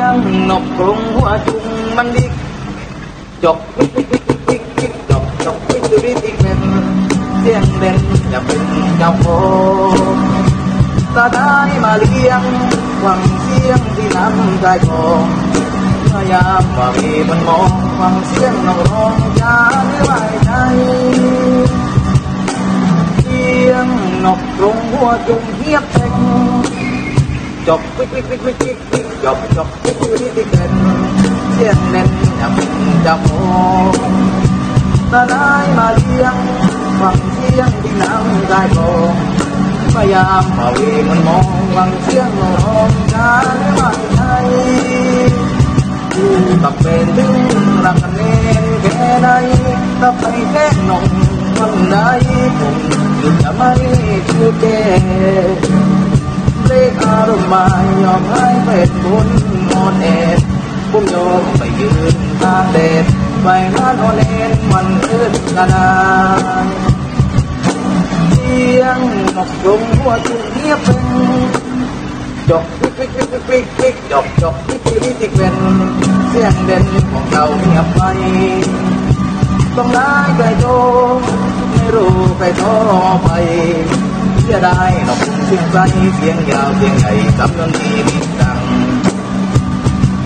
ยงนกกรุงหัวจุงมันดิกจกวิกวิกวิกวิกวิกจกจกวิกวิกวิกเป็นเสียงเด่นอย่าเป็นเจ้าของถ้าได้มาเลี้ยงหวังเสียงที่น้ำใจกองพยายามว่ามีมันมองฟังเสียงน้องร้องยาไม่ไหวใจเสียงนกกรงหัวจุงเฮียบเพ่ง จบวิกวิกวิกวิกวิกวิกจบจบวิกวิกวิกเป็นเสียงเน้นอย่าเป็นจะโมตาได้มาเลี้ยงฟังเสียงที่น้ำได้กองพยายามมาวีมันมองฟังเสียงร้องจานไม่ไหวตับเป็นถึงรักกันเองแค่ไหนตับไปแค่นมวันไหนผมจะไม่ชูเก เลอารมณ์มายอมให้เป็นบุญนอนเอ็ดผมยอมไปยืนทาเด็ดไปงานโอเลนวันอื่นกันาเสียงนกกรงหัวจุกเงียบเป็นจกปิกปิกปิกปิกปิกปิกจกจกปิกปิกปิกเป็นเสียงเด่นของเราเงียบไปต้องได้ไกลโตไม่รู้ใครโทรไป สียดายนกเสียงใสเสียงยาวเสียงใหญ่สำนวนดีมิดดัง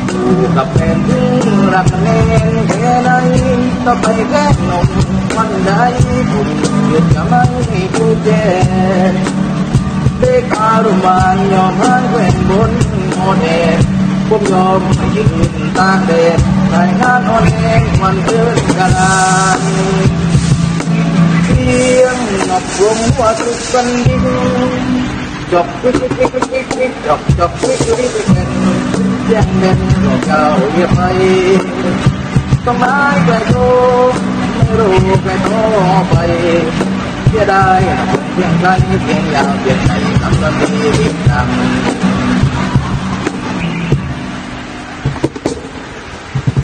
อยู่กับแฟนถึงรักแน่นแค่ไหนต่อไปแค่นมวันใดผมหยุดจะไม่พูดแย่เด็กอารมณ์ยอมให้แฟนบนโมเดลผมยอมให้ยืนตากแดดรายงานอ่อนแอนวันเดินกันนาน ប់វងមកគ្រប់សិនទីចប់ពីពីពីពីពីចប់ចប់ពីពីពីយ៉ាងមិនក៏កោវាហើយកុំអាយបែរគោរូបបែរគោបែរជាដែរយ៉ាងខ្លាំងជាងយ៉ាងយ៉ាងណាតាមពីតាម